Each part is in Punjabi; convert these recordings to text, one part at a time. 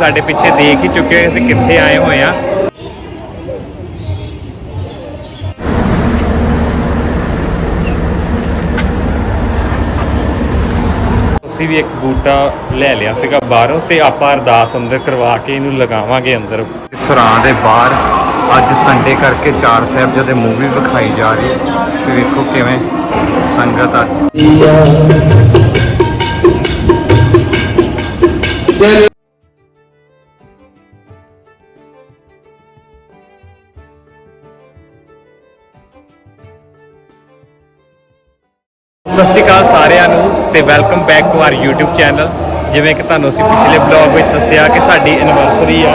ਸਾਡੇ ਪਿੱਛੇ ਦੇਖ ਹੀ ਚੁੱਕੇ ਹੋ ਅਸੀਂ ਕਿੱਥੇ ਆਏ ਹੋਏ ਆ ਅਸੀਂ ਵੀ ਇੱਕ ਬੂਟਾ ਲੈ ਲਿਆ ਸੀਗਾ ਬਾਹਰੋਂ ਤੇ ਆਪਾਂ ਅਰਦਾਸ ਅੰਦਰ ਕਰਵਾ ਕੇ ਇਹਨੂੰ ਲਗਾਵਾਂਗੇ ਅੰਦਰ। ਸਰਾਂ ਦੇ ਬਾਹਰ ਅੱਜ ਸੰਡੇ ਕਰਕੇ ਚਾਰ ਸਾਹਿਬਜ਼ਾਦੇ ਮੂਵੀ ਵਿਖਾਈ ਜਾ ਰਹੀ ਹੈ। ਤੁਸੀਂ ਵੇਖੋ ਕਿਵੇਂ ਸੰਗਤ ਅੱਜ ਤੇ welcome back to our YouTube channel ਜਿਵੇਂ ਕਿ ਤੁਹਾਨੂੰ ਅਸੀਂ ਪਿਛਲੇ ਬਲੌਗ ਵਿੱਚ ਦੱਸਿਆ ਕਿ ਸਾਡੀ ਐਨੀਵਰਸਰੀ ਆ।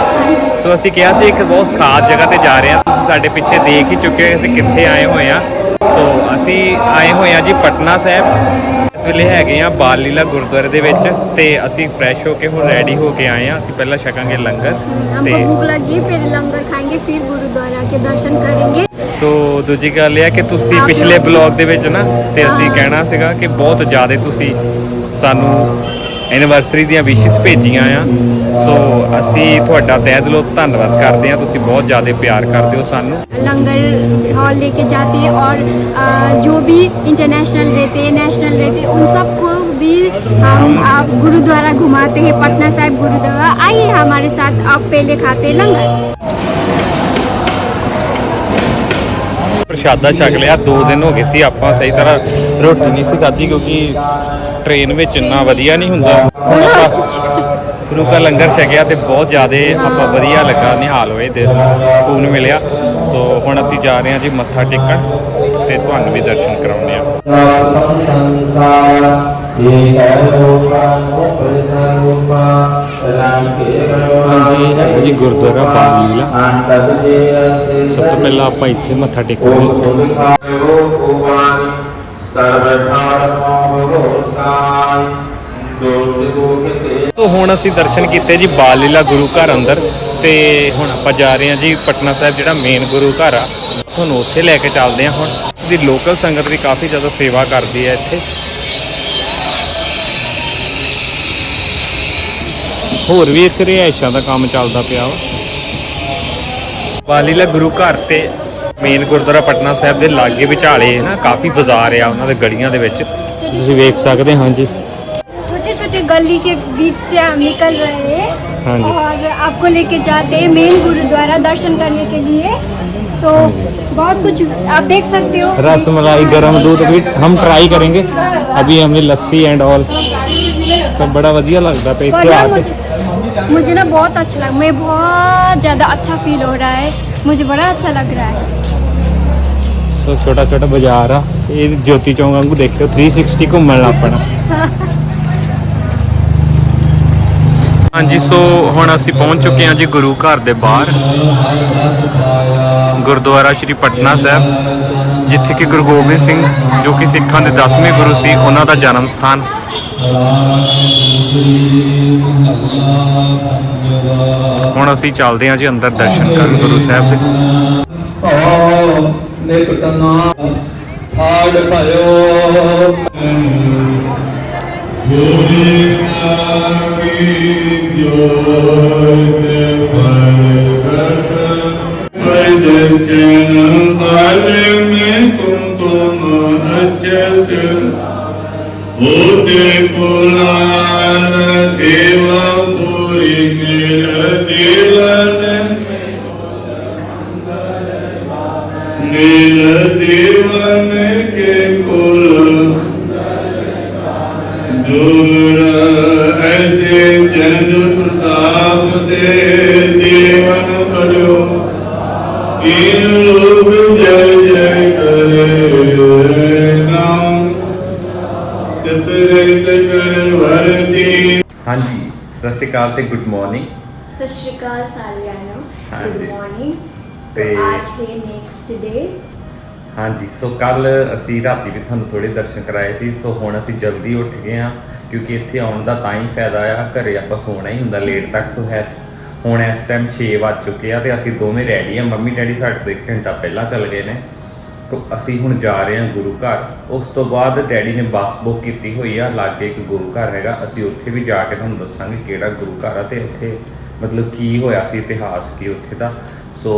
ਸੋ ਅਸੀਂ ਕਿਹਾ ਸੀ ਇੱਕ ਬਹੁਤ ਖਾਸ ਜਗ੍ਹਾ ਤੇ ਜਾ ਰਹੇ ਹਾਂ। ਤੁਸੀਂ ਸਾਡੇ ਪਿੱਛੇ ਦੇਖ ਹੀ ਚੁੱਕੇ ਹੋ ਅਸੀਂ ਕਿੱਥੇ ਆਏ ਹੋਏ ਆ ਸੋ ਅਸੀਂ ਆਏ ਹੋਏ ਆ ਜੀ ਪਟਨਾ ਸਾਹਿਬ। ਇਸ ਵੇਲੇ ਹੈਗੇ ਆ ਬਾਲ ਲੀਲਾ ਗੁਰਦੁਆਰੇ ਦੇ ਵਿੱਚ ਤੇ ਅਸੀਂ ਫਰੈਸ਼ ਹੋ ਕੇ ਹੁਣ ਰੈਡੀ ਹੋ ਕੇ ਆਏ ਆ ਅਸੀਂ ਪਹਿਲਾਂ ਛਕਾਂਗੇ ਲੰਗਰ ਤੇ ਭੁੱਖ ਲੱਗੀ ਫਿਰ ਲੰਗਰ ਖਾਂਗੇ ਫਿਰ ਗੁਰਦੁਆਰਾ ਕੇ ਦਰਸ਼ਨ ਕਰਾਂਗੇ। ਸੋ ਦੂਜੀ ਗੱਲ ਇਹ ਹੈ ਕਿ ਤੁਸੀਂ ਆਪ ਪਿਛਲੇ ਲੋਕ- ਬਲੌਗ ਦੇ ਵਿੱਚ ਨਾ ਤੇ ਅਸੀਂ ਹਾਂ। ਕਹਿਣਾ ਸੀਗਾ ਕਿ ਬਹੁਤ ਜ਼ਿਆਦਾ ਤੁਸੀਂ ਸਾਨੂੰ ਐਨੀਵਰਸਰੀ ਦੀਆਂ ਵਿਸ਼ੇਸ ਭੇਜੀਆਂ ਆ ਸੋ ਅਸੀਂ ਤੁਹਾਡਾ ਤਹਿ ਦਿਲੋਂ ਧੰਨਵਾਦ ਕਰਦੇ ਹਾਂ ਤੁਸੀਂ ਬਹੁਤ ਜ਼ਿਆਦਾ ਪਿਆਰ ਕਰਦੇ ਹੋ ਸਾਨੂੰ लंगर हॉल लेके जाते हैं और अ, जो भी इंटरनेशनल रहते हैं नेशनल रहते हैं उन सबको भी हम आप गुरुद्वारा घुमाते हैं पटना साहिब गुरुद्वारा आइए हमारे साथ आप पहले खाते हैं लंगर ਸਾਦਾ ਛਕ ਲਿਆ, ਦੋ ਦਿਨ ਹੋ ਗਏ ਸੀ, ਆਪਾਂ ਸਹੀ ਤਰ੍ਹਾਂ ਰੋਟੀ ਨਹੀਂ ਸੀ ਖਾਧੀ ਕਿਉਂਕਿ ਟ੍ਰੇਨ ਵਿੱਚ ਇੰਨਾ ਵਧੀਆ ਨਹੀਂ ਹੁੰਦਾ। ਹੁਣ ਗੁਰੂ ਦਾ ਲੰਗਰ ਛਕਿਆ ਤੇ ਬਹੁਤ ਜ਼ਿਆਦਾ ਆਪਾਂ ਵਧੀਆ ਲੱਗਾ, ਨਿਹਾਲ ਹੋਏ, ਦਿਲ ਸਕੂਨ ਮਿਲਿਆ। ਸੋ ਹੁਣ ਅਸੀਂ ਜਾ ਰਹੇ ਹਾਂ ਜੀ ਮੱਥਾ ਟੇਕਣ ਤੇ ਤੁਹਾਨੂੰ ਵੀ ਦਰਸ਼ਨ ਕਰਾਉਂਦੇ ਆ ਹਾਂਜੀ ਇਹ ਜੀ ਗੁਰਦੁਆਰਾ ਬਾਲ ਲੀਲਾ ਸਭ ਤੋਂ ਪਹਿਲਾਂ ਆਪਾਂ ਇੱਥੇ ਮੱਥਾ ਟੇਕਾਂਗੇ। ਤੋ ਹੁਣ ਅਸੀਂ ਦਰਸ਼ਨ ਕੀਤੇ ਜੀ ਬਾਲ ਲੀਲਾ ਗੁਰੂ ਘਰ ਅੰਦਰ ਤੇ ਹੁਣ ਆਪਾਂ ਜਾ ਰਹੇ ਹਾਂ ਜੀ ਪਟਨਾ ਸਾਹਿਬ ਜਿਹੜਾ ਮੇਨ ਗੁਰੂ ਘਰ ਆ ਤੁਹਾਨੂੰ ਉੱਥੇ ਲੈ ਕੇ ਚੱਲਦੇ ਹਾਂ ਹੁਣ ਦੀ ਲੋਕਲ ਸੰਗਤ ਵੀ ਕਾਫੀ ਜ਼ਿਆਦਾ ਸੇਵਾ ਕਰਦੀ ਹੈ ਇੱਥੇ ਹੋਰ ਵੀ ਇੱਥੇ ਰਿਹਾਇਸ਼ਾਂ ਦਾ ਕੰਮ ਚੱਲਦਾ ਪਿਆ ਵਾ ਬਾਲ ਲੀਲਾ ਗੁਰੂ ਘਰ ਤੇ ਮੇਨ ਗੁਰਦੁਆਰਾ ਪਟਨਾ ਸਾਹਿਬ ਦੇ ਲਾਗੇ ਵਿਚਾਲੇ ਨਾ ਕਾਫੀ ਬਾਜ਼ਾਰ ਆ ਉਹਨਾਂ ਦੇ ਗਲੀਆਂ ਦੇ ਵਿੱਚ ਤੁਸੀਂ ਵੇਖ ਸਕਦੇ ਹਾਂ ਜੀ छोटे छोटे गली के बीच से हम निकल रहे हैं हाँ जी। और आपको लेके जाते हैं मेन गुरुद्वारा दर्शन करने के लिए तो बहुत कुछ आप देख सकते हो रस मलाई गर्म दूध भी हम ट्राई करेंगे अभी हमने लस्सी एंड ऑल तो बड़ा ਵਧੀਆ ਲੱਗਦਾ ਪਿਆ ਇੱਥੇ वरना ਆ ਕੇ मुझे मुझे ना बहुत अच्छा लगा मैं बहुत ज़्यादा अच्छा फील हो रहा है मुझे बड़ा अच्छा लग रहा है ਸੋ ਛੋਟਾ ਛੋਟਾ ਬਾਜ਼ਾਰ ਆ ਇਹ ਜੋਤੀ ਚੌਂਕ ਵਾਂਗੂ ਦੇਖਿਓ 360 ਘੁੰਮਣ ਲੱਪਣਾ ਹਾਂਜੀ ਸੋ ਹੁਣ ਅਸੀਂ ਪਹੁੰਚ ਚੁੱਕੇ ਹਾਂ ਜੀ ਗੁਰੂ ਘਰ ਦੇ ਬਾਹਰ ਗੁਰਦੁਆਰਾ ਸ਼੍ਰੀ ਪਟਨਾ ਸਾਹਿਬ ਜਿੱਥੇ ਕਿ ਗੁਰੂ ਗੋਬਿੰਦ ਸਿੰਘ ਜੋ ਕਿ ਸਿੱਖਾਂ ਦੇ 10ਵੇਂ ਗੁਰੂ ਸੀ ਉਹਨਾਂ ਦਾ ਜਨਮ ਸਥਾਨ ਹੁਣ ਅਸੀਂ ਚੱਲਦੇ ਹਾਂ ਜੀ ਅੰਦਰ ਦਰਸ਼ਨ ਕਰਨ ਗੁਰੂ ਸਾਹਿਬ ਦੇ। ਨਿਕਟਨਾ ਆੜ ਭਇਓ ਜੋਗੀ ਸਾਕੀ ਜੋਤ ਪ੍ਰਗਟ ਪਦ ਚਨ ਬਾਲ ਮੈਂ ਅਚਤ ਹੋਤੇ ਪੁਲਾਨ ਦੇਵਾ ਪੁਰੀ ਮਿਲ ਦੇਵਨ ਨੀਲ ਦੇਵਨ ਕੇ ਕੁਲ। ਦੂਰ ਐਸੇ ਚੰਦ ਪ੍ਰਤਾਪ ਦੇ ਦੇਵਨ ਪੜਿਓ। ਇਨ ਲੋਕ ਹਾਂਜੀ ਸਤਿ ਸ਼੍ਰੀ ਅਕਾਲ ਤੇ ਗੁੱਡ ਮਾਰਨਿੰਗ ਸਤਿ ਸ਼੍ਰੀ ਅਕਾਲ ਸਾਰਿਆਂ ਨੂੰ ਹਾਂਜੀ। ਗੁੱਡ ਮਾਰਨਿੰਗ ਤੇ ਅੱਜ ਹੈ ਨੈਕਸਟ ਡੇ ਹਾਂਜੀ ਸੋ ਕੱਲ ਅਸੀਂ ਰਾਤੀ ਵੀ ਤੁਹਾਨੂੰ ਥੋੜੇ ਦਰਸ਼ਨ ਕਰਾਏ ਸੀ ਸੋ ਹੁਣ ਅਸੀਂ ਜਲਦੀ ਉੱਠ ਗਏ ਆ ਕਿਉਂਕਿ ਇੱਥੇ ਆਉਣ ਦਾ ਤਾਂ ਹੀ ਫਾਇਦਾ ਆ ਘਰੇ ਆਪਾਂ ਸੋਣਾ ਹੀ ਹੁੰਦਾ ਲੇਟ ਤੱਕ ਸੋ ਹੈ। ਹੁਣ ਇਸ ਟਾਈਮ 6 ਵੱਜ ਚੁੱਕੇ ਆ ਤੇ ਅਸੀਂ ਦੋਵੇਂ ਰੈਡੀ ਆ। ਮੰਮੀ ਡੈਡੀ ਸਾਡੇ ਤੋਂ 1 ਘੰਟਾ ਪਹਿਲਾਂ ਚੱਲ ਗਏ ਨੇ। ਤੋ ਅਸੀਂ ਹੁਣ ਜਾ ਰਹੇ ਹਾਂ ਗੁਰੂ ਘਰ। ਉਸ ਤੋਂ ਬਾਅਦ ਡੈਡੀ ਨੇ ਬੱਸ ਬੁੱਕ ਕੀਤੀ ਹੋਈ ਆ, ਲਾਗੇ ਇੱਕ ਗੁਰੂ ਘਰ ਹੈਗਾ। ਅਸੀਂ ਉੱਥੇ ਵੀ ਜਾ ਕੇ ਤੁਹਾਨੂੰ ਦੱਸਾਂਗੇ ਕਿਹੜਾ ਗੁਰੂ ਘਰ ਆ ਤੇ ਉੱਥੇ ਮਤਲਬ ਕੀ ਹੋਇਆ ਸੀ, ਇਤਿਹਾਸ ਕੀ ਉੱਥੇ ਦਾ। ਸੋ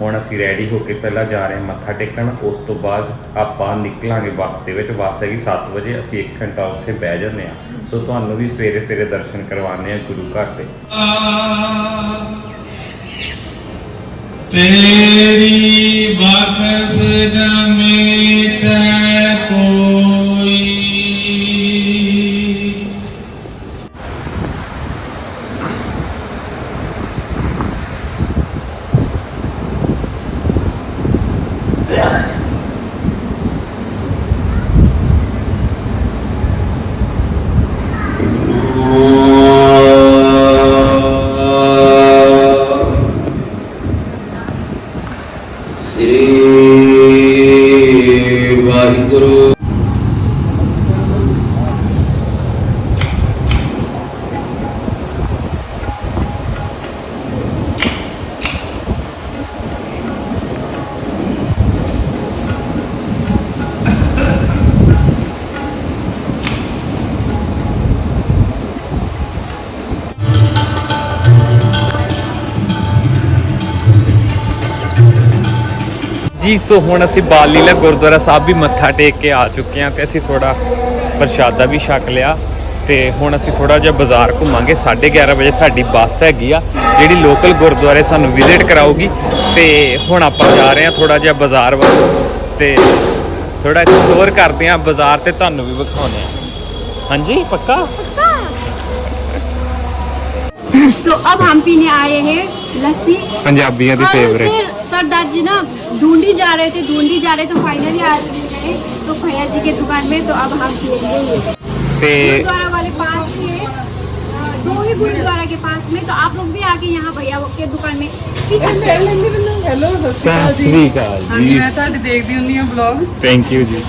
ਹੁਣ ਅਸੀਂ ਰੈਡੀ ਹੋ ਕੇ ਪਹਿਲਾਂ ਜਾ ਰਹੇ ਹਾਂ ਮੱਥਾ ਟੇਕਣ। ਉਸ ਤੋਂ ਬਾਅਦ ਆਪਾਂ ਨਿਕਲਾਂਗੇ ਬੱਸ ਦੇ ਵਿੱਚ। ਬੱਸ ਹੈਗੀ 7 ਵਜੇ। ਅਸੀਂ 1 ਘੰਟਾ ਉੱਥੇ ਬਹਿ ਜਾਂਦੇ ਹਾਂ। ਸੋ ਤੁਹਾਨੂੰ ਵੀ ਸਵੇਰੇ ਸਵੇਰੇ ਦਰਸ਼ਨ ਕਰਵਾਉਂਦੇ ਆ ਗੁਰੂ ਘਰ ਦੇ। ਤੇਰੀ ਬਖਸ਼ ਨ ਮੀਟੈ। ਸੋ ਹੁਣ ਅਸੀਂ ਬਾਲ ਲੀਲਾ ਗੁਰਦੁਆਰਾ ਸਾਹਿਬ ਵੀ ਮੱਥਾ ਟੇਕ ਕੇ ਆ ਚੁੱਕੇ ਹਾਂ ਤੇ ਅਸੀਂ ਥੋੜਾ ਪ੍ਰਸ਼ਾਦਾ ਵੀ ਛਕ ਲਿਆ ਤੇ ਹੁਣ ਅਸੀਂ ਥੋੜਾ ਜਿਹਾ ਬਾਜ਼ਾਰ ਘੁੰਮਾਂਗੇ 11:30 ਵਜੇ ਸਾਡੀ ਬੱਸ ਹੈਗੀ ਆ ਜਿਹੜੀ ਲੋਕਲ ਗੁਰਦੁਆਰੇ ਸਾਨੂੰ ਵਿਜ਼ਿਟ ਕਰਾਊਗੀ ਤੇ ਹੁਣ ਆਪਾਂ ਜਾ ਰਹੇ ਹਾਂ ਥੋੜਾ ਜਿਹਾ ਬਾਜ਼ਾਰ ਵੱਲ ਤੇ ਥੋੜਾ ਐਕਸਪਲੋਰ ਕਰਦੇ ਹਾਂ ਬਾਜ਼ਾਰ ਤੇ ਤੁਹਾਨੂੰ ਵੀ ਵਿਖਾਉਂਦੇ ਹਾਂ ਹਾਂਜੀ ਪੱਕਾ तो अब हम पीने आए हैं लस्सी ਪੰਜਾਬੀਆਂ ਦੀ और ਫੇਵਰੇਟ सिर सरदार जी ना ढूंढी जा रहे थे ढूंढी जा रहे तो फाइनली आज मिल गए तो भैया जी की दुकान में तो अब हम पिएंगे ये ਤੇ गुरुद्वारा वाले पास में अ, दो ही गुरुद्वारा के पास में तो आप लोग भी आके यहाँ भैया के दुकान में पी सकते हैं ਹੈਲੋ ਸਤਿ ਸ਼੍ਰੀ ਅਕਾਲ ਸਤਿ ਜੀ ਸ੍ਰੀ ਅਕਾਲ ਹਾਂਜੀ ਜੀ ਮੈਂ ਤੁਹਾਡੀ ਦੇਖਦੀ ਹੁੰਦੀ ਹਾਂ ਵਲੌਗ ਥੈਂਕ ਯੂ ਜੀ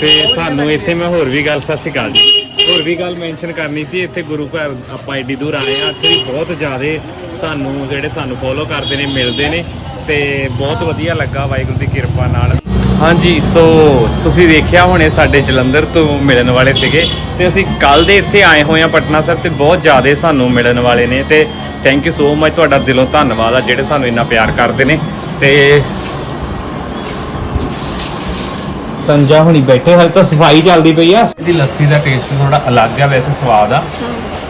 ਤੇ ਸਾਨੂੰ ਇੱਥੇ ਮੈਂ ਹੋਰ ਵੀ ਗੱਲ ਸਤਿ ਸ਼੍ਰੀ ਅਕਾਲ ਜੀ ਹੋਰ ਵੀ ਗੱਲ ਮੈਂਸ਼ਨ ਕਰਨੀ ਸੀ ਇੱਥੇ ਗੁਰੂ ਘਰ ਆਪਾਂ ਏਡੀ ਦੂਰ ਆਏ ਆ ਇੱਥੇ ਵੀ ਬਹੁਤ ਜ਼ਿਆਦੇ ਸਾਨੂੰ ਜਿਹੜੇ ਸਾਨੂੰ ਫੋਲੋ ਕਰਦੇ ਨੇ ਮਿਲਦੇ ਨੇ ਤੇ ਬਹੁਤ ਵਧੀਆ ਲੱਗਾ ਵਾਹਿਗੁਰੂ ਦੀ ਕਿਰਪਾ ਨਾਲ। ਹਾਂਜੀ, ਸੋ ਤੁਸੀਂ ਦੇਖਿਆ ਹੋਣੇ ਸਾਡੇ ਜਲੰਧਰ ਤੋਂ ਮਿਲਣ ਵਾਲੇ ਸੀਗੇ ਤੇ ਅਸੀਂ ਕੱਲ ਦੇ ਇੱਥੇ ਆਏ ਹੋਏ ਆ ਪਟਨਾ ਸਾਹਿਬ ਤੇ ਬਹੁਤ ਜ਼ਿਆਦਾ ਸਾਨੂੰ ਮਿਲਣ ਵਾਲੇ ਨੇ ਤੇ ਥੈਂਕ ਯੂ ਸੋ ਮਚ ਤੁਹਾਡਾ ਦਿਲੋਂ ਧੰਨਵਾਦ ਆ ਜਿਹੜੇ ਸਾਨੂੰ ਇੰਨਾ ਪਿਆਰ ਕਰਦੇ ਨੇ ਤੇ ਸੰਜਾ ਹੁਣੀ ਬੈਠੇ, ਹਾਲੇ ਤਾਂ ਸਫ਼ਾਈ ਚੱਲਦੀ ਪਈ ਆ। ਇਹਦੀ ਲੱਸੀ ਦਾ ਟੇਸਟ ਥੋੜਾ ਅਲੱਗ ਆ, ਵੈਸੇ ਸਵਾਦ ਆ।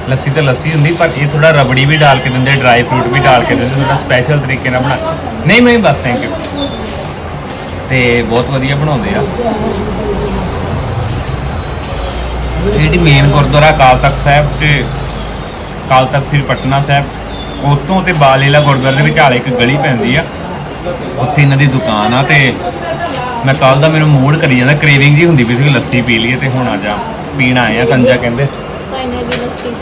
ਲੱਸੀ ਤਾਂ ਲੱਸੀ ਹੁੰਦੀ, ਪਰ ਇਹ ਥੋੜਾ ਰਬੜੀ ਵੀ ਡਾਲ ਕੇ ਦਿੰਦੇ ਡਰਾਈ ਫਰੂਟ ਵੀ ਡਾਲ ਕੇ ਦਿੰਦੇ ਥੋੜਾ ਸਪੈਸ਼ਲ ਤਰੀਕੇ ਨਾਲ ਬਣਾ ਨਹੀਂ ਮੈਂ ਬਸ ਥੈਂਕ ਯੂ ਤੇ ਬਹੁਤ ਵਧੀਆ ਬਣਾਉਂਦੇ ਆ। ਜਿਹੜੀ ਮੇਨ ਗੁਰਦੁਆਰਾ ਕਾਲ ਤਖਤ ਸਾਹਿਬ ਤੇ ਕਾਲ ਤਖਤ ਸ੍ਰੀ ਪਟਨਾ ਸਾਹਿਬ ਉਤੋਂ ਤੇ ਬਾਲੇਲਾ ਗੁਰਦੁਆਰੇ ਦੇ ਵਿਚਾਲੇ ਇੱਕ ਗਲੀ ਪੈਂਦੀ ਆ। ਉੱਥੇ ਇਹਨਾਂ ਦੀ ਦੁਕਾਨ ਆ ਤੇ ਮੈਂ ਕੱਲ ਦਾ ਮੈਨੂੰ ਮੂਡ ਕਰੀ ਜਾਂਦਾ ਕ੍ਰੇਵਿੰਗ ਜੀ ਹੁੰਦੀ ਵੀ ਸੀ ਲੱਸੀ ਪੀ ਲਈਏ ਤੇ ਹੁਣ ਆ ਜਾ, ਪੀਣਾ ਆਏ ਕੰਜਾ ਕਹਿੰਦੇ। ਫਾਈਨਲੀ ਲੱਸੀ।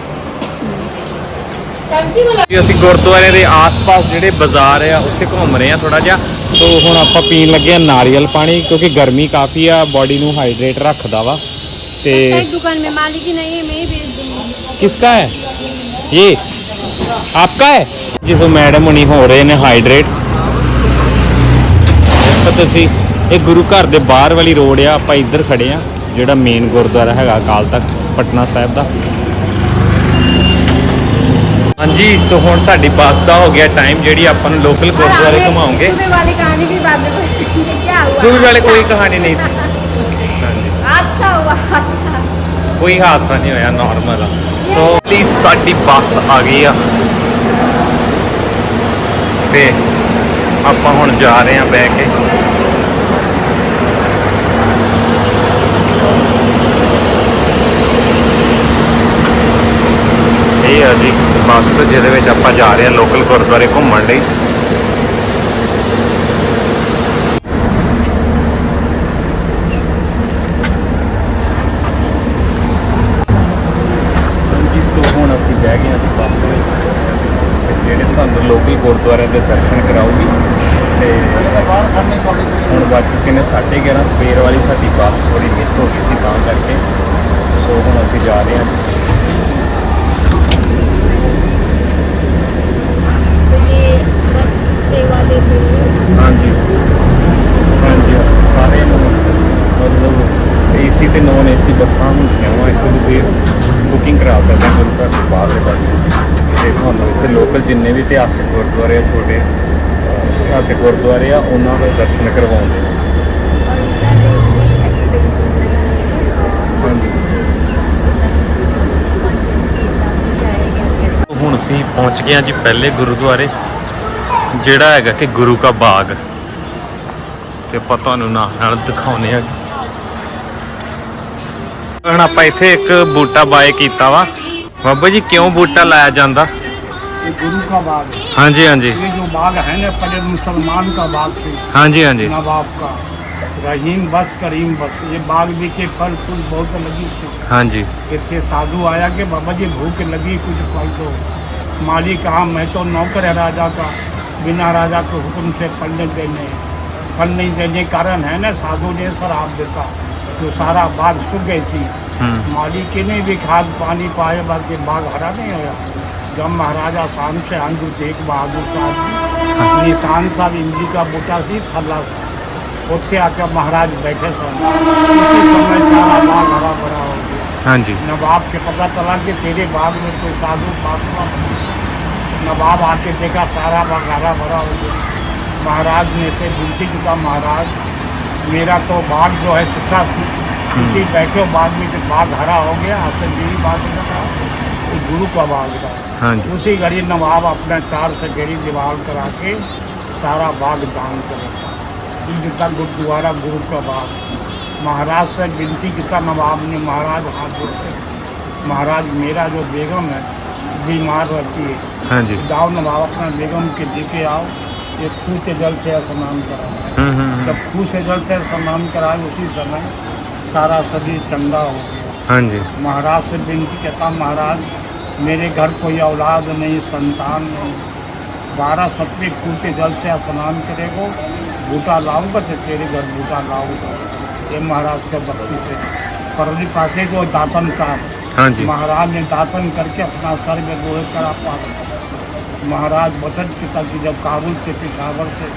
ਕਿ ਅਸੀਂ ਗੁਰਦੁਆਰੇ ਦੇ ਆਸ-ਪਾਸ ਜਿਹੜੇ ਬਾਜ਼ਾਰ ਆ ਉੱਥੇ ਘੁੰਮ ਰਹੇ ਆ ਥੋੜਾ ਜਿਹਾ ਤੋਂ ਹੁਣ ਆਪਾਂ ਪੀਣ ਲੱਗੇ ਆ ਨਾਰੀਅਲ ਪਾਣੀ ਕਿਉਂਕਿ ਗਰਮੀ ਕਾਫੀ ਆ ਬਾਡੀ ਨੂੰ ਹਾਈਡਰੇਟ ਰੱਖਦਾ ਵਾ ਤੇ एक दुकान में मालिक ही नहीं है मैं ही बेच दूंगी ਕਿਸਕਾ ਹੈ ਇਹ ਆਪਕਾ ਹੈ ਜਿਸੋ ਮੈਡਮ ਹੁਣੀ ਹੋ ਰਹੇ ਨੇ ਹਾਈਡਰੇਟ ਦੇਖੋ ਤੁਸੀਂ ਇਹ ਗੁਰੂ ਘਰ ਦੇ ਬਾਹਰ ਵਾਲੀ ਰੋਡ ਆ ਆਪਾਂ ਇੱਧਰ ਖੜੇ ਆ ਜਿਹੜਾ ਮੇਨ ਗੁਰਦੁਆਰਾ ਹੈਗਾ ਅਕਾਲ ਤਖਤ ਪਟਨਾ ਸਾਹਿਬ ਦਾ ਹਾਂਜੀ ਸੋ ਹੁਣ ਸਾਡੀ ਬੱਸ ਦਾ ਹੋ ਗਿਆ ਟਾਈਮ ਜਿਹੜੀ ਆਪਾਂ ਨੂੰ ਲੋਕਲ ਗੁਰਦੁਆਰੇ ਘੁਮਾਉਂਗੇ। ਸੂਬੇ ਵਾਲੀ ਕਹਾਣੀ ਵੀ ਬਾਅਦ ਵਿੱਚ ਕੀ ਹੁਆ ਸੂਬੇ ਵਾਲੇ ਕੋਈ ਕਹਾਣੀ ਨਹੀਂ। ਸੀ ਹਾਦਸਾ ਹੁਆ ਹਾਦਸਾ ਕੋਈ ਹਾਦਸਾ ਨਹੀਂ ਹੋਇਆ ਨਾਰਮਲ ਆ। ਸੋ ਪਲੀਜ਼ ਸਾਡੀ ਬੱਸ ਆ ਗਈ ਆ। ਤੇ ਆਪਾਂ ਹੁਣ ਜਾ ਰਹੇ ਆ ਬੈ ਕੇ। ਇਹ ਆ ਜੀ। ਬੱਸ ਜਿਹਦੇ ਵਿੱਚ ਆਪਾਂ ਜਾ ਰਹੇ ਹਾਂ ਲੋਕਲ ਗੁਰਦੁਆਰੇ ਘੁੰਮਣ ਲਈ। ਦੇ ਇਤਿਹਾਸਕ ਗੁਰਦੁਆਰੇ ਆ, ਛੋਟੇ ਇਤਿਹਾਸਕ ਗੁਰਦੁਆਰੇ ਆ, ਉਹਨਾਂ ਦਾ ਦਰਸ਼ਨ ਕਰਵਾਉਂਦੇ ਨੇ ਹੁਣ ਅਸੀਂ ਪਹੁੰਚ ਗਏ ਆ ਜੀ ਪਹਿਲੇ ਗੁਰਦੁਆਰੇ, ਜਿਹੜਾ ਹੈਗਾ ਕਿ ਗੁਰੂ ਕਾ ਬਾਗ। ਤੇ ਆਪਾਂ ਤੁਹਾਨੂੰ ਨਾਲ ਨਾਲ ਦਿਖਾਉਨੇ ਆ ਹੁਣ ਆਪਾਂ ਇੱਥੇ ਇੱਕ ਬੂਟਾ ਬਾਏ ਕੀਤਾ ਵਾ। ਬਾਬਾ ਜੀ, ਕਿਉਂ ਬੂਟਾ ਲਾਇਆ ਜਾਂਦਾ? गुरु का बाग हाँ। जी हाँ जी। ये जो बाग है ना पहले मुसलमान का बाग थे। हाँ जी हाँ जी। माँ बाप का। रहीम बस करीम बस। ये बाग भी के फल फूल बहुत लगी थी। हाँ जी। इससे साधु आया कि बाबा जी भूख लगी कुछ फल तो। माली कहा मैं तो नौकर है राजा का। बिना राजा के हुक्म से फल नहीं देने। फल नहीं देने कारण है ना साधु ने शराब देता तो सारा बाग सूख गई थी। माली के नहीं भी खाद पानी पाए बाकी बाग हरा नहीं आया। जब महाराजा शाम से अंग तेग बहादुर साहब निशान साहब इंदी का बूटा सी थल्ला उत्थे आकर महाराज बैठे थे। समय सारा बाग हरा भरा हो गया। हाँ जी। नवाब के पता चला कि तेरे बाग में कोई साधु महात्मा नवाब आके देखा सारा बाग हरा भरा हो गया। महाराज ने से विनती की महाराज मेरा तो बाग जो है सुखा इसी हम्म। बैठो बाग में बाग हरा हो गया आपसे मेरी बात कर रहा कि गुरु का बाग था हाँ जी। उसी घड़ी नवाब अपने तार से घड़ी दीवार करा के सारा बाग दान करेगा गुरुद्वारा गुरु का बाग महाराज से विनती किया नवाब ने महाराज हाथ जोड़ते महाराज मेरा जो बेगम है बीमार रहती है। हाँ जी। जाओ नवाब अपना बेगम के देखे आओ। ये खूह से जल से स्नान कराओ हम्म, हम्म, हम्म। जब खूह से जल से स्नान कराए उसी समय सारा शरीर चंगा हो गया। हाँ जी। महाराज से विनती कहता महाराज मेरे घर कोई औलाद नहीं संतान नहीं। बारह सत्ती कुल के जल से स्नान करेगो बूटा लाऊँगा तो तेरे घर बूटा लाऊँगा। ये महाराज के भक्ति से परली पाके को दातन का। हाँ जी। महाराज ने दातन करके अपना सर में गोहे करा पा महाराज बचत पिता की जब काबुल के पिशावर से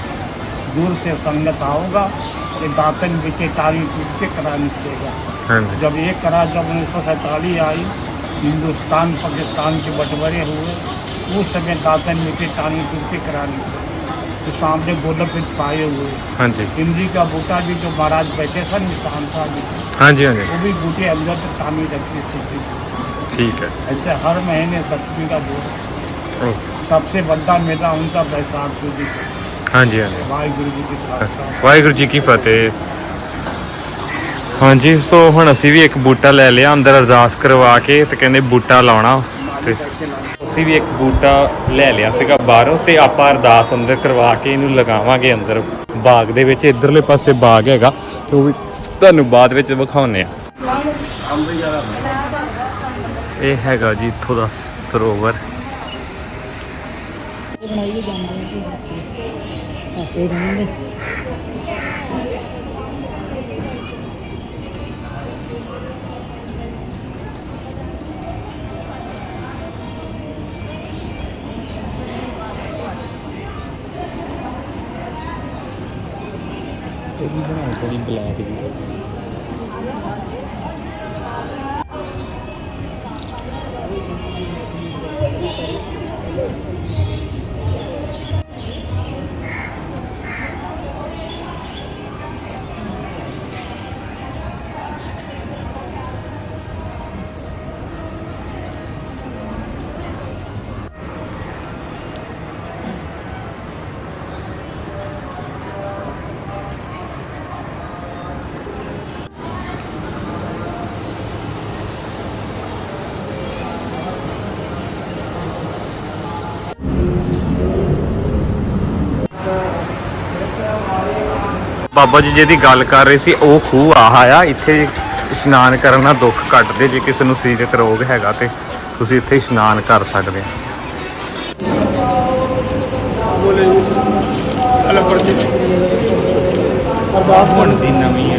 दूर से संगत आओगा ये दातन बीते तारी टूट के करा निकलेगा जब एक करा जब उन्नीस सौ सैंतालीस आई हिंदुस्तान पाकिस्तान के बंटवारे हुए उस समय दातन नीचे टानी टूटी करानी। तो सामने गोलक पाए हुए। हाँ जी। हिंदी का बूटा भी जो महाराज बैठे सर निशान था जी हाँ जी हाँ जी। वो भी बूटे अंदर तक टानी रखी थी। ठीक है। ऐसे हर महीने सप्तमी का बोल सबसे बड़ा मेला उनका बैसाख जी हाँ जी हाँ जी। वाहिगुरु जी की वाहिगुरु जी की फतेह। ਹਾਂਜੀ, ਸੋ ਹੁਣ ਅਸੀਂ ਵੀ ਇੱਕ ਬੂਟਾ ਲੈ ਲਿਆ, ਅੰਦਰ ਅਰਦਾਸ ਕਰਵਾ ਕੇ ਤੇ ਕਹਿੰਦੇ ਬੂਟਾ ਲਾਉਣਾ ਤੇ ਅਸੀਂ ਵੀ ਇੱਕ ਬੂਟਾ ਲੈ ਲਿਆ ਸੀਗਾ ਬਾਹਰੋਂ ਤੇ ਆਪਾਂ ਅਰਦਾਸ ਅੰਦਰ ਕਰਵਾ ਕੇ ਇਹਨੂੰ ਲਗਾਵਾਂਗੇ ਅੰਦਰ। ਬਾਗ ਦੇ ਵਿੱਚ ਇਧਰਲੇ ਪਾਸੇ ਬਾਗ ਹੈਗਾ, ਤੇ ਉਹ ਵੀ ਤੁਹਾਨੂੰ ਬਾਅਦ ਵਿੱਚ ਵਿਖਾਉਨੇ ਆ ਇਹ ਹੈਗਾ ਜੀ ਇੱਥੋਂ ਦਾ ਸਰੋਵਰ। per liberare un po' di blati Baba ji ਜਿਹਦੀ ਗੱਲ ਕਰ ਰਹੇ ਸੀ ਉਹ ਖੂਹ ਆਹਾ ਆ ਇੱਥੇ ਇਸ਼ਨਾਨ ਕਰਨ ਨਾਲ ਦੁੱਖ ਘਟਦੇ ਜੇ ਕਿਸੇ ਨੂੰ ਸਰੀਰਕ ਰੋਗ ਹੈਗਾ ਤੇ ਤੁਸੀਂ ਇੱਥੇ ਇਸ਼ਨਾਨ ਕਰ ਸਕਦੇ ਹੋ। ਅਰਦਾਸ ਬਣਦੀ ਨਵੀਂ ਹੈ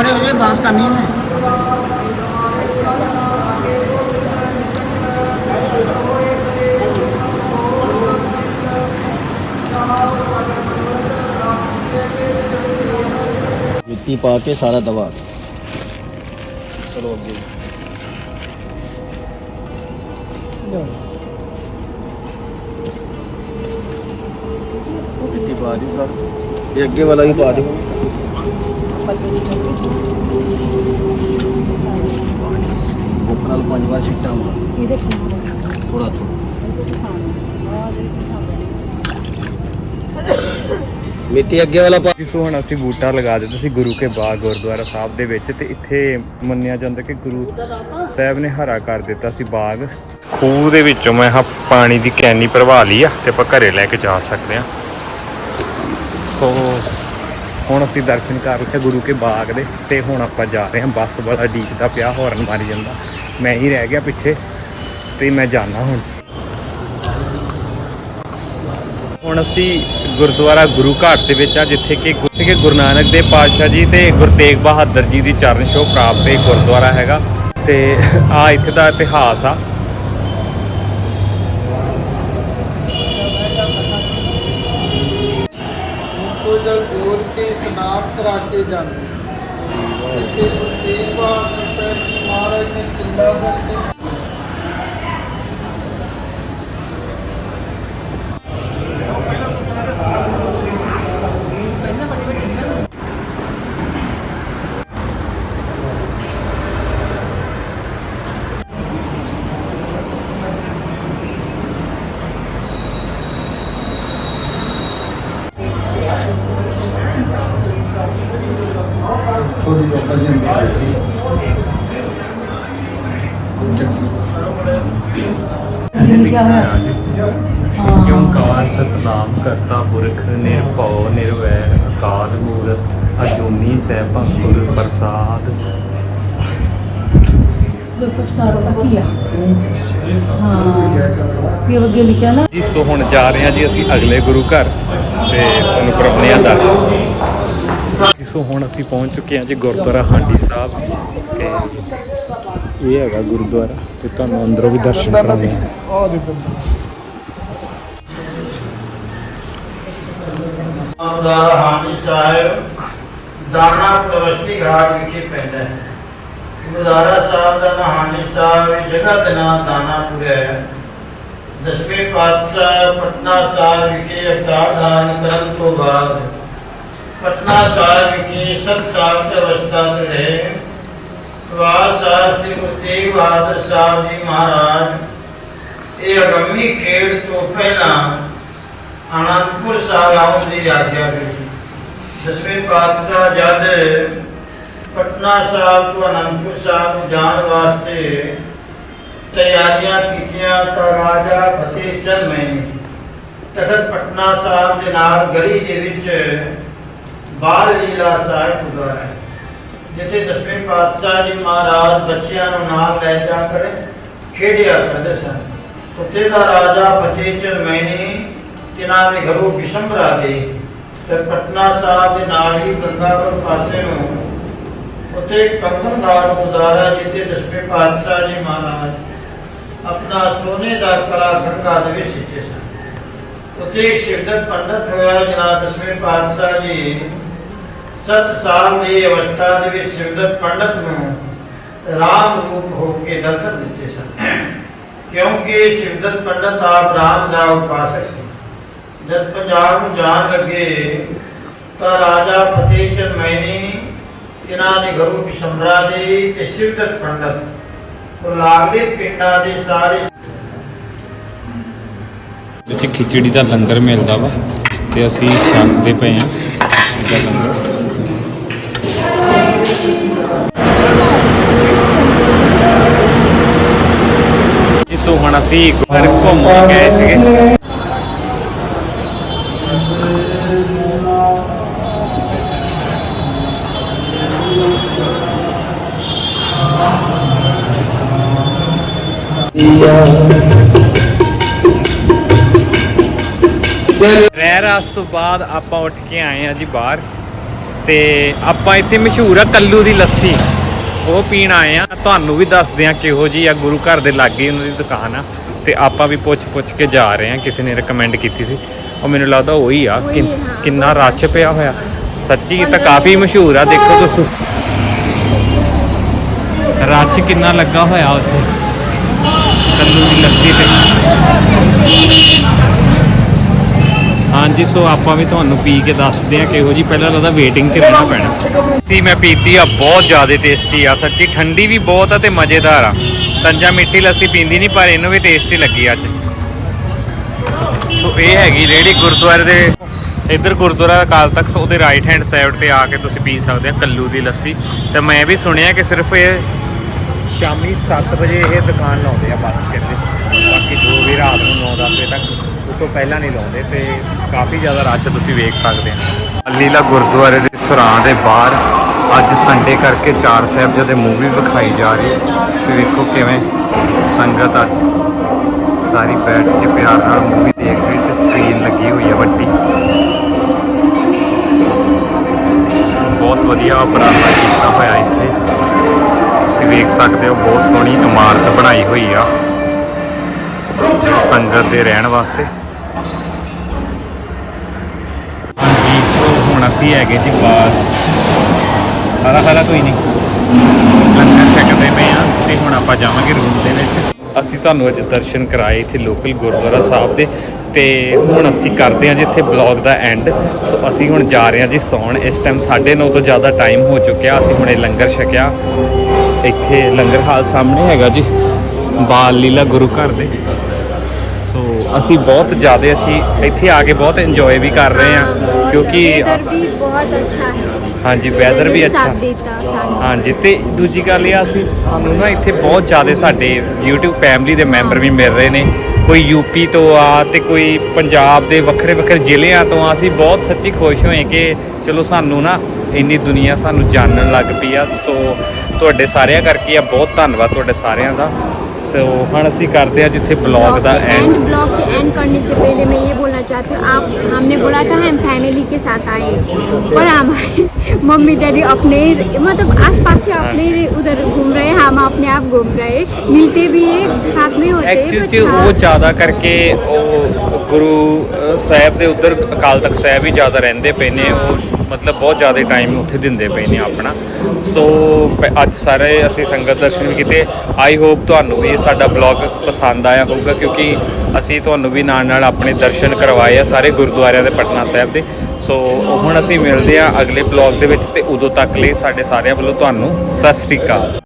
खड़े हो गए दास का नींद है। मिट्टी सारा दबा चलो मिट्टी पा दी सर। ये अगे वाला भी पा दी ਭੁੱਖ ਨਾਲ ਪੰਜ ਵਾਰ ਛਿੱਟਾ ਮਾਰ ਥੋੜਾ ਥੋੜਾ ਮਿੱਟੀ ਅੱਗੇ ਵਾਲਾ ਪਾ ਜਿਸੋ ਹੁਣ ਅਸੀਂ ਬੂਟਾ ਲਗਾ ਦਿੱਤਾ ਸੀ ਗੁਰੂ ਕੇ ਬਾਗ ਗੁਰਦੁਆਰਾ ਸਾਹਿਬ ਦੇ ਵਿੱਚ ਤੇ ਇੱਥੇ ਮੰਨਿਆ ਜਾਂਦਾ ਕਿ ਗੁਰੂ ਸਾਹਿਬ ਨੇ ਹਰਾ ਕਰ ਦਿੱਤਾ ਸੀ ਬਾਗ। ਖੂਹ ਦੇ ਵਿੱਚੋਂ ਮੈਂ ਹਾਂ ਪਾਣੀ ਦੀ ਕੈਨੀ ਭਰਵਾ ਲਈ ਆ ਤੇ ਆਪਾਂ ਘਰੇ ਲੈ ਕੇ ਜਾ ਸਕਦੇ ਆ। ਸੋ ਹੁਣ ਅਸੀਂ ਦਰਸ਼ਨ ਕਰ ਲਿਆ ਗੁਰੂ ਕੇ ਬਾਗ ਦੇ ਤੇ ਹੁਣ ਆਪਾਂ ਜਾ ਰਹੇ ਹਾਂ, ਬੱਸ ਵਾਲਾ ਡੀਕਦਾ ਪਿਆ ਹੌਰਨ ਮਾਰੀ ਜਾਂਦਾ। ਮੈਂ ਹੀ ਰਹਿ ਗਿਆ ਪਿੱਛੇ ਤੇ ਮੈਂ ਜਾਣਾ ਹੁਣ। ਹੁਣ ਅਸੀਂ ਗੁਰਦੁਆਰਾ ਗੁਰੂ ਘਾਟ ਦੇ ਵਿੱਚ ਆ, ਜਿੱਥੇ ਕਿ ਜਿੱਥੇ ਗੁਰੂ ਨਾਨਕ ਦੇਵ ਪਾਤਸ਼ਾਹ ਜੀ ਤੇ ਗੁਰੂ ਤੇਗ ਬਹਾਦਰ ਜੀ ਦੀ ਚਰਨ ਛੋਹ ਪ੍ਰਾਪਤ ਇਹ ਗੁਰਦੁਆਰਾ ਹੈਗਾ। ਤੇ ਆ ਇੱਥੇ ਦਾ ਇਤਿਹਾਸ ਆ। ਕਰਾ ਕੇ ਜਾਂਦੇ ਸੀ। ਇੱਥੇ ਤੇਗ ਬਹਾਦਰ ਸਾਹਿਬ ਜੀ ਮਹਾਰਾਜ ਨੇ ਕਿੱਲਾ ਕਰਕੇ ਵੀ ਉਹ ਅੱਗੇ ਲਿਖਿਆ ਨਾ। ਜੀ ਸੋ ਹੁਣ ਜਾ ਰਹੇ ਹਾਂ ਜੀ ਅਸੀਂ ਅਗਲੇ ਗੁਰੂ ਘਰ ਤੇ ਤੁਹਾਨੂੰ ਕਰਾਉਂਦੇ ਹਾਂ ਦਰਸ਼ਨ ਜੀ ਸੋ ਹੁਣ ਅਸੀਂ ਪਹੁੰਚ ਚੁੱਕੇ ਹਾਂ ਜੀ ਗੁਰਦੁਆਰਾ ਹਾਂਡੀ ਸਾਹਿਬ ਤੇ ਇਹ ਹੈਗਾ ਗੁਰਦੁਆਰਾ ਤੇ ਤੁਹਾਨੂੰ ਅੰਦਰੋਂ ਵੀ ਦਰਸ਼ਨ ਕਰਾਉਂਦੇ ਹਾਂ। ਗੁਰਦੁਆਰਾ ਹਾਨੀ ਸਾਹਿਬ ਦਾਣਾ ਪ੍ਰਵਸਤੀ ਘਾਟ ਵਿਖੇ ਪੈਂਦਾ ਹੈ। ਗੁਰਦੁਆਰਾ ਸਾਹਿਬ ਦਾ ਮਹਾਨੀ ਸਾਹਿਬ, ਇਹ ਜਗ੍ਹਾ ਦਾ ਨਾਮ ਦਾਨਾਪੁਰ ਦਸਵੇਂ ਪਾਤਸ਼ਾਹ ਪਟਨਾ ਸਾਹਿਬ ਵਿਖੇ ਅਵਤਾਰ ਧਾਰਨ ਕਰਨ ਤੋਂ ਬਾਅਦ ਪਟਨਾ ਸਾਹਿਬ ਵਿਖੇ ਸਤ ਸਾਲ ਦੀ ਅਵਸਥਾ ਤੇ ਰਹੇ। ਪ੍ਰਵਾਸ ਸਾਹਿਬ ਸ੍ਰੀ ਗੁਰੂ ਤੇਗ ਬਹਾਦਰ ਸਾਹਿਬ ਜੀ ਮਹਾਰਾਜ, ਇਹ ਅਗੰਮੀ ਖੇਡ ਤੋਂ ਪਹਿਲਾਂ ਅਨੰਦਪੁਰ ਸਾਹਿਬ ਆਉਣ ਦੀ ਆਗਿਆ ਦਿੱਤੀ ਦਸਵੇਂ ਪਾਤਸ਼ਾਹ ਜਦ ਪਟਨਾ ਸਾਹਿਬ ਤੋਂ ਅਨੰਦਪੁਰ ਸਾਹਿਬ ਨੂੰ ਜਾਣ ਵਾਸਤੇ ਤਿਆਰੀਆਂ ਕੀਤੀਆਂ ਤਾਂ ਰਾਜਾ ਫਤਿਹ ਚੰਦ ਮੈਨੇ ਤਖਤ ਪਟਨਾ ਸਾਹਿਬ ਦੇ ਨਾਲ ਗਲੀ ਦੇ ਵਿੱਚ ਬਾਲ ਲੀਲਾ ਸਾਹਿਬ ਗੁਰਦੁਆਰਾ ਜਿੱਥੇ ਦਸਵੇਂ ਪਾਤਸ਼ਾਹ ਜੀ ਮਹਾਰਾਜ ਬੱਚਿਆਂ ਨੂੰ ਨਾਲ ਲੈ ਜਾ ਕਰ ਖੇਡਿਆ ਕਰਦੇ ਸਨ। ਉੱਥੇ ਦਾ ਰਾਜਾ ਫਤਿਹ ਚੰਦ ਮੈਨੇ ਕਿਨਾਂ ਦੇ ਘਰੋਂ ਬਿਸ਼ੰਬਰਾ ਦੇ, ਤੇ ਪਟਨਾ ਸਾਹਿਬ ਦੇ ਨਾਲ ਹੀ ਗੰਗਾਪੁਰ ਪਾਸੇ ਨੂੰ ਉੱਥੇ ਕੰਗਨ ਘਾਟ ਗੁਰਦੁਆਰਾ ਜਿੱਥੇ ਦਸਵੇਂ ਪਾਤਸ਼ਾਹ ਜੀ ਮਹਾਰਾਜ ਆਪਣਾ ਸੋਨੇ ਦਾ ਕਲਾ ਖੜਕਾ ਦੇ ਵਿੱਚ ਸਿੱਟੇ ਸਨ। ਉੱਥੇ ਸ਼ਿਵਦਤ ਸ਼ਿਰਦਤ ਪੰਡਤ ਹੋਇਆ ਜਨਾਬ ਦਸਵੇਂ ਪਾਤਸ਼ਾਹ ਜੀ ਸਤ ਸਾਲ ਦੀ ਅਵਸਥਾ ਦੇ ਵਿੱਚ ਸ਼ਿਰਦਤ ਪੰਡਤ ਨੂੰ ਰਾਮ ਰੂਪ ਹੋ ਕੇ ਦਰਸ਼ਨ ਦਿੱਤੇ ਸਨ। ਕਿਉਂਕਿ ਸ਼ਿਵਦਤ ਪੰਡਤ ਆਪ ਰਾਮ ਦਾ ਉਪਾਸਕ ਸੀ। ਜਦ ਪੰਜਾਬ ਨੂੰ ਜਾਣ ਲੱਗੇ ਤਾਂ ਰਾਜਾ ਫਤਿਹ ਚੰਦ ਮੈਨੀ ਇਹਨਾਂ ਦੇ ਘਰੋਂ ਬਿਸ਼ੰਬਰਾ ਦੇ ਤੇ ਸ਼ਿਵਦਤ ਪੰਡਤ ਲਾਗਲੇ ਪਿੰਡਾਂ ਦੇ ਸਾਰੇ ਵਿੱਚ ਖਿਚੜੀ ਦਾ ਲੰਗਰ ਮਿਲਦਾ ਵਾ ਤੇ ਅਸੀਂ ਛਕਦੇ ਪਏ ਆ ਇਹਦਾ ਲੰਗਰ। ਜੀ ਸੋ ਹੁਣ ਅਸੀਂ ਗੁਰ ਘੁੰਮ ਕੇ ਗਏ ਸੀਗੇ। ਰਹਿ ਰਾਸ ਤੋਂ ਬਾਅਦ ਆਪਾਂ ਉੱਠ ਕੇ ਆਏ ਆ ਜੀ ਬਾਹਰ ਤੇ ਆਪਾਂ ਇੱਥੇ ਮਸ਼ਹੂਰ ਆ ਕੱਲੂ ਦੀ ਲੱਸੀ। ਉਹ ਪੀਣ ਆਏ ਆ ਤੁਹਾਨੂੰ ਵੀ ਦੱਸਦੇ ਆ ਕਿਹੋ ਜੀ ਆ। ਗੁਰੂ ਘਰ ਦੇ ਲਾਗੇ ਉਹਨਾਂ ਦੀ ਦੁਕਾਨ ਆ ਤੇ ਆਪਾਂ ਵੀ ਪੁੱਛ ਪੁੱਛ ਕੇ ਜਾ ਰਹੇ ਆ ਕਿਸੇ ਨੇ ਰეკਮੈਂਡ ਕੀਤੀ ਸੀ। ਉਹ ਮੈਨੂੰ ਲੱਗਦਾ ਉਹੀ ਆ। ਕਿੰਨਾ ਰੱਛ ਪਿਆ ਹੋਇਆ। ਸੱਚੀ ਇਹ ਤਾਂ ਕਾਫੀ ਮਸ਼ਹੂਰ ਆ। ਦੇਖੋ ਤੁਸੀਂ। ਰੱਛ ਕਿੰਨਾ ਲੱਗਾ ਹੋਇਆ ਉੱਥੇ। ਕੱਲੂ ਦੀ ਲੱਸੀ ਤੇ। ਹਾਂਜੀ, ਸੋ ਆਪਾਂ ਵੀ ਤੁਹਾਨੂੰ ਪੀ ਕੇ ਦੱਸਦੇ ਆ ਕਿਹੋ ਜੀ ਪਹਿਲਾਂ ਲੱਗਦਾ ਵੇਟਿੰਗ 'ਚ ਰਹਿਣਾ ਪੈਣਾ। ਸੀ, ਮੈਂ ਪੀਤੀ ਆ, ਬਹੁਤ ਜ਼ਿਆਦਾ ਟੇਸਟੀ ਆ, ਸੱਚੀ ਠੰਡੀ ਵੀ ਬਹੁਤ ਆ ਤੇ ਮਜ਼ੇਦਾਰ ਆ। ਤੰਜਾ ਮਿੱਠੀ ਲੱਸੀ ਪੀਂਦੀ ਨਹੀਂ, ਪਰ ਇਹਨੂੰ ਵੀ ਟੇਸਟੀ ਲੱਗੀ ਅੱਜ। ਸੋ ਇਹ ਹੈਗੀ ਰੇੜੀ ਗੁਰਦੁਆਰੇ ਦੇ, ਇੱਧਰ ਗੁਰਦੁਆਰਾ ਅਕਾਲ ਤਖਤ, ਉਹਦੇ ਰਾਈਟ ਹੈਂਡ ਸਾਈਡ ਤੇ ਆ ਕੇ ਤੁਸੀਂ ਪੀ ਸਕਦੇ ਆ ਕੱਲੂ ਦੀ ਲੱਸੀ। ਤੇ ਮੈਂ ਵੀ ਸੁਣਿਆ ਕਿ ਸਿਰਫ ਇਹ ਸ਼ਾਮੀ 7 ਵਜੇ ਇਹ ਦੁਕਾਨ ਲਾਉਂਦੇ ਆ ਬੱਸ ਕਹਿੰਦੇ ਬਾਕੀ ਜੋ ਵੀ ਰਾਤ ਨੂੰ 9-10 ਵਜੇ ਤੱਕ ਉਸ ਤੋਂ ਪਹਿਲਾਂ ਨਹੀਂ ਲਾਉਂਦੇ ਤੇ ਕਾਫੀ ਜ਼ਿਆਦਾ ਰਸ਼ ਤੁਸੀਂ ਵੇਖ ਸਕਦੇ ਹੋ। ਲੀਲਾ ਗੁਰਦੁਆਰੇ ਦੇ ਸਰਾਂ ਦੇ ਬਾਹਰ ਅੱਜ ਸੰਡੇ ਕਰਕੇ ਚਾਰ ਸਾਹਿਬਜ਼ਾਦੇ ਮੂਵੀ ਵਿਖਾਈ ਜਾ ਰਹੀ ਹੈ। ਤੁਸੀਂ ਵੇਖੋ ਕਿਵੇਂ ਸੰਗਤ ਅੱਜ ਸਾਰੀ ਬੈਠ ਕੇ ਪਿਆਰ ਨਾਲ ਮੂਵੀ ਦੇਖ ਰਹੀ ਤੇ ਸਕਰੀਨ ਲੱਗੀ ਹੋਈ ਹੈ ਵੱਡੀ। ਬਹੁਤ ਵਧੀਆ ਉਪਰਾਲਾ ਕੀਤਾ ਹੋਇਆ ਇੱਥੇ। ਤੁਸੀਂ ਵੇਖ ਸਕਦੇ ਹੋ, ਬਹੁਤ ਸੋਹਣੀ ਇਮਾਰਤ ਬਣਾਈ ਹੋਈ ਆ। ਸੰਗਤ ਦੇ ਰਹਿਣ ਵਾਸਤੇ। ਹਾਂਜੀ ਹੁਣ ਅਸੀਂ ਹੈਗੇ ਜੀ ਬਾਹਰ। ਹਰਾ ਹਰਾ ਕੋਈ ਨਹੀਂ। ਲੰਗਰ ਛਕਦੇ ਪਏ ਆ ਤੇ ਹੁਣ ਆਪਾਂ ਜਾਵਾਂਗੇ ਰੂਮ ਦੇ ਵਿੱਚ। ਅਸੀਂ ਤੁਹਾਨੂੰ ਅੱਜ ਦਰਸ਼ਨ ਕਰਾਏ ਇੱਥੇ ਲੋਕਲ ਗੁਰਦੁਆਰਾ ਸਾਹਿਬ ਦੇ ਤੇ ਹੁਣ ਅਸੀਂ ਕਰਦੇ ਹਾਂ ਜੀ ਇੱਥੇ ਬਲੌਗ ਦਾ ਐਂਡ ਸੋ ਅਸੀਂ ਹੁਣ ਜਾ ਰਹੇ ਹਾਂ ਜੀ ਸੌਣ। ਇਸ ਟਾਈਮ 9:30 ਤੋਂ ਜ਼ਿਆਦਾ ਟਾਈਮ ਹੋ ਚੁੱਕਿਆ। ਅਸੀਂ ਹੁਣੇ ਲੰਗਰ ਛਕਿਆ। ਇੱਥੇ ਲੰਗਰ ਹਾਲ ਸਾਹਮਣੇ ਹੈਗਾ ਜੀ ਬਾਲ ਲੀਲਾ ਗੁਰੂ ਘਰ ਦੇ। ਸੋ ਅਸੀਂ ਬਹੁਤ ਜ਼ਿਆਦਾ ਅਸੀਂ ਇੱਥੇ ਆ ਕੇ ਬਹੁਤ ਇੰਜੋਏ ਵੀ ਕਰ ਰਹੇ ਹਾਂ ਕਿਉਂਕਿ ਵੈਦਰ ਵੀ ਬਹੁਤ ਅੱਛਾ ਹੈ। ਹਾਂਜੀ ਵੈਦਰ ਵੀ ਅੱਛਾ। ਹਾਂਜੀ ਤੇ ਦੂਜੀ ਗੱਲ ਇਹ ਆ ਅਸੀਂ ਸਾਨੂੰ ਨਾ ਇੱਥੇ ਬਹੁਤ ਜ਼ਿਆਦਾ ਸਾਡੇ YouTube ਫੈਮਿਲੀ ਦੇ ਮੈਂਬਰ ਵੀ ਮਿਲ ਰਹੇ ਨੇ। ਕੋਈ ਯੂਪੀ ਤੋਂ ਆ ਤੇ ਕੋਈ ਪੰਜਾਬ ਦੇ ਵੱਖਰੇ ਵੱਖਰੇ ਜ਼ਿਲ੍ਹਿਆਂ ਤੋਂ ਆ ਅਸੀਂ ਬਹੁਤ ਸੱਚੀ ਖੁਸ਼ ਹੋਏ ਕਿ ਚਲੋ ਸਾਨੂੰ ਨਾ ਇੰਨੀ ਦੁਨੀਆ ਸਾਨੂੰ ਜਾਣਨ ਲੱਗ ਪਈ ਆ। ਸੋ ਤੁਹਾਡੇ ਸਾਰਿਆਂ ਕਰਕੇ ਆ ਬਹੁਤ ਧੰਨਵਾਦ ਤੁਹਾਡੇ ਸਾਰਿਆਂ ਦਾ ਸੋ ਹੁਣ ਅਸੀਂ ਕਰਦੇ ਆ ਜਿੱਥੇ blog the and and blog के एंड करने से पहले मैं ये बोलना चाहती हूँ आप हमने बोला था हम फैमिली के साथ आए पर हमारे मम्मी डैडी अपने मतलब आसपास से अपने उधर घूम रहे हैं हम अपने आप घूम रहे हैं मिलते भी है साथ में होते हैं ਐਕਚੁਅਲ but ਚ हाँ, ਉਹ ਜ਼ਿਆਦਾ ਕਰਕੇ ਉਹ ਗੁਰੂ ਅਹ, ਸਾਹਿਬ ਦੇ ਉਧਰ ਅਕਾਲ ਤਖਤ ਸਾਹਿਬ ਮਤਲਬ ਬਹੁਤ ਜ਼ਿਆਦਾ ਟਾਈਮ ਉੱਥੇ ਦਿੰਦੇ ਪਏ ਨੇ ਆਪਣਾ। ਸੋ ਪ- ਅੱਜ ਸਾਰੇ ਅਸੀਂ ਸੰਗਤ ਦਰਸ਼ਨ ਵੀ ਕੀਤੇ। ਆਈ ਹੋਪ ਤੁਹਾਨੂੰ ਵੀ ਇਹ ਸਾਡਾ ਬਲੌਗ ਪਸੰਦ ਆਇਆ ਹੋਊਗਾ ਕਿਉਂਕਿ ਅਸੀਂ ਤੁਹਾਨੂੰ ਵੀ ਨਾਲ ਨਾਲ ਆਪਣੇ ਦਰਸ਼ਨ ਕਰਵਾਏ ਆ ਸਾਰੇ ਗੁਰਦੁਆਰਿਆਂ ਦੇ ਪਟਨਾ ਸਾਹਿਬ ਦੇ। ਸੋ ਹੁਣ ਅਸੀਂ ਮਿਲਦੇ ਆ ਅਗਲੇ ਬਲੌਗ ਦੇ ਵਿੱਚ ਤੇ ਉਦੋਂ ਤੱਕ ਲਈ ਸਾਡੇ ਸਾਰਿਆਂ ਵੱਲੋਂ ਤੁਹਾਨੂੰ ਸਤਿ ਸ੍ਰੀ ਅਕਾਲ।